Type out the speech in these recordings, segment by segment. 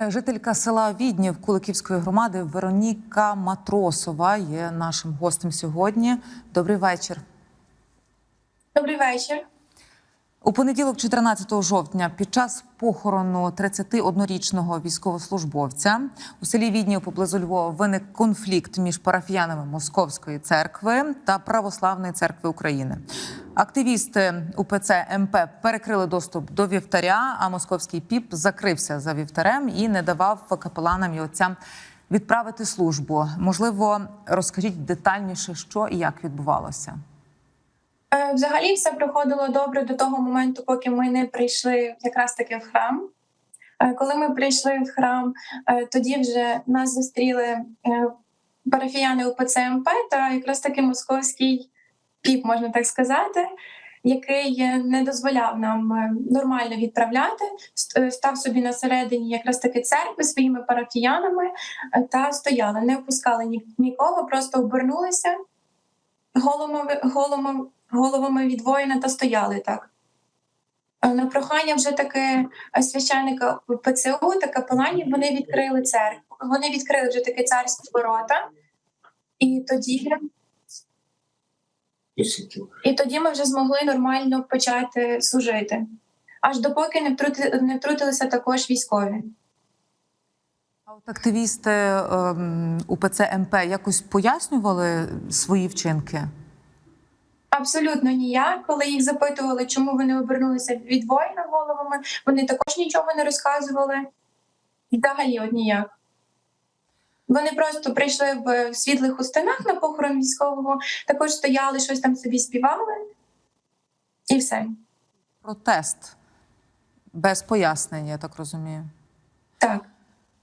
Жителька села Віднів Куликівської громади Вероніка Матросова є нашим гостем сьогодні. Добрий вечір. Добрий вечір. У понеділок, 14 жовтня, під час похорону 31-річного військовослужбовця у селі Віднів поблизу Львова виник конфлікт між парафіянами Московської церкви та Православної церкви України. Активісти УПЦ МП перекрили доступ до вівтаря, а московський піп закрився за вівтарем і не давав капеланам і отцям відправити службу. Можливо, розкажіть детальніше, що і як відбувалося. Е, Взагалі все проходило добре до того моменту, поки ми не прийшли якраз таки в храм. Е, Коли ми прийшли в храм, е, тоді вже нас зустріли парафіяни УПЦ МП та якраз таки московський піп, можна так сказати, який не дозволяв нам нормально відправляти, став собі на середині якраз таки церкви своїми парафіянами та стояли, не опускали нікого, просто обернулися головами, головами, головами від воїна та стояли так. Е, На прохання вже таки е, священника ПЦУ та капеланів вони відкрили церкву. Вони відкрили вже таки царські ворота, і тоді, і тоді ми вже змогли нормально почати служити. Аж допоки не втрути, не втрутилися також військові. А от активісти ем, УПЦ МП якось пояснювали свої вчинки? Абсолютно ніяк. Коли їх запитували, чому вони обернулися від воїна головами, вони також нічого не розказували. Взагалі от ніяк. Вони просто прийшли в світлих хустинах на похорон військового, також стояли, щось там собі співали, і все. Протест без пояснення, я так розумію. Так.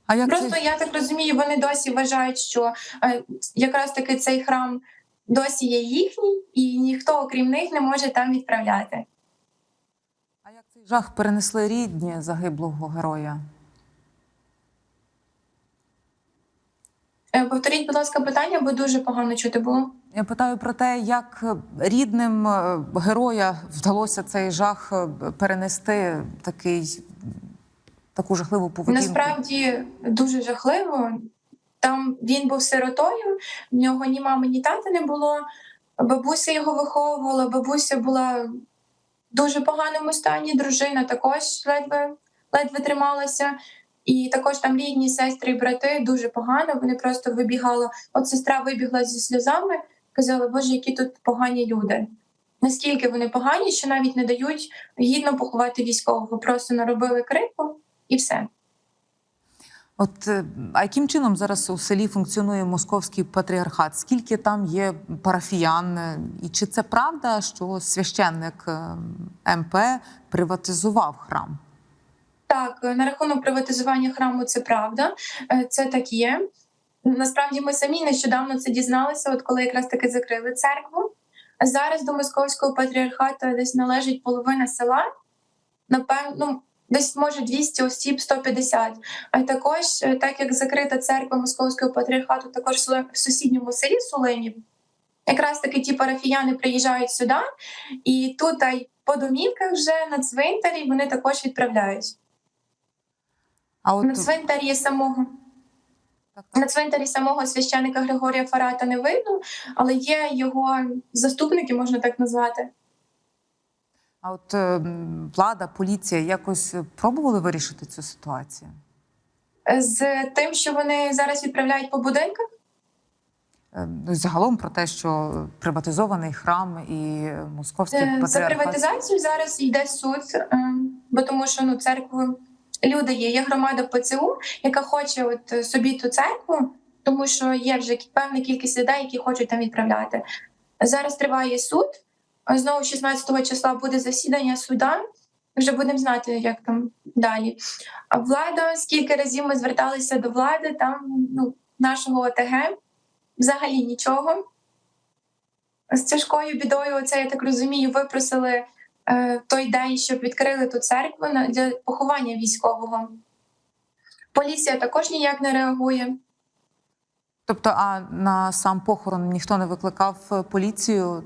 А як Просто це... я так розумію, вони досі вважають, що е, якраз таки цей храм досі є їхній, і ніхто, окрім них, не може там відправляти. а як цей жах перенесли рідні загиблого героя? Е, Повторіть, будь ласка, питання, бо дуже погано чути було. Я питаю про те, як рідним е, героя вдалося цей жах е, перенести такий, таку жахливу поведінку. Насправді дуже жахливо. Там він був сиротою, в нього ні мами, ні тата не було. Бабуся його виховувала, бабуся була в дуже поганому стані, дружина також ледве, ледве трималася. І також там рідні сестри і брати дуже погано. Вони просто вибігали. От сестра вибігла зі сльозами, казала, Боже, які тут погані люди. Наскільки вони погані, що навіть не дають гідно поховати військового, просто наробили крику і все. От е, а яким чином зараз у селі функціонує московський патріархат? Скільки там є парафіян? І чи це правда, що священник е, МП приватизував храм? Так, е, на рахунок приватизування храму це правда, це так є. Насправді ми самі нещодавно це дізналися, от коли якраз таки закрили церкву. Зараз до московського патріархату десь належить половина села. Напевно, ну, десь може 200 осіб, 150. А також, е, так як закрита церква московського патріархату, також в сусідньому селі Сулинів, якраз таки ті парафіяни приїжджають сюди, і тут а й по домівках вже на цвинтарі вони також відправляють. А от На цвинтарі самого на цвинтарі самого священика Григорія Фарата не видно, але є його заступники, можна так назвати. А от е, влада, поліція якось пробували вирішити цю ситуацію? З тим, що вони зараз відправляють по будинках. Е, Ну, загалом про те, що приватизований храм і московський Е, За приватизацію зараз йде суд, бо тому що ну церкву люди є. Є громада ПЦУ, яка хоче от собі ту церкву, тому що є вже певна кількість людей, які хочуть там відправляти. Зараз триває суд. Знову 16 числа буде засідання суда. Вже будемо знати, як там далі. А влада, скільки разів ми зверталися до влади, там ну, нашого ОТГ взагалі нічого з тяжкою бідою, оце я так розумію, випросили е, той день, щоб відкрили ту церкву для поховання військового. Поліція також ніяк не реагує. Тобто, а на сам похорон ніхто не викликав е, поліцію?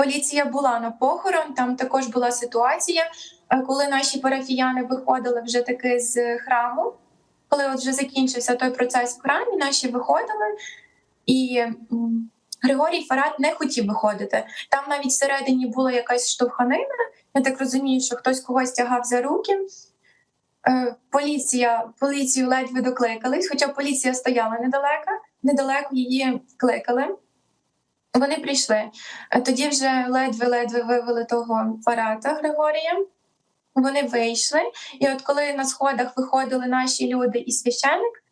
Поліція була на похорон. Там також була ситуація, е, коли наші парафіяни виходили вже таки з храму. коли от вже закінчився той процес в храмі, наші виходили, і Григорій Фарад не хотів виходити. Там навіть всередині була якась штовханина. Я так розумію, що хтось когось тягав за руки. Е, Поліція, поліцію ледве докликались, хоча поліція стояла недалеко, недалеко її кликали. Вони прийшли. Е, Тоді вже ледве-ледве вивели того Фарата Григорія. Вони вийшли, і от коли на сходах виходили наші люди і священик,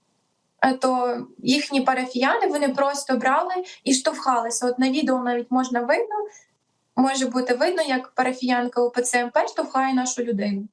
е, то їхні парафіяни вони просто брали і штовхалися. От на відео навіть можна видно, може бути видно, як парафіянка УПЦ МП штовхає нашу людину.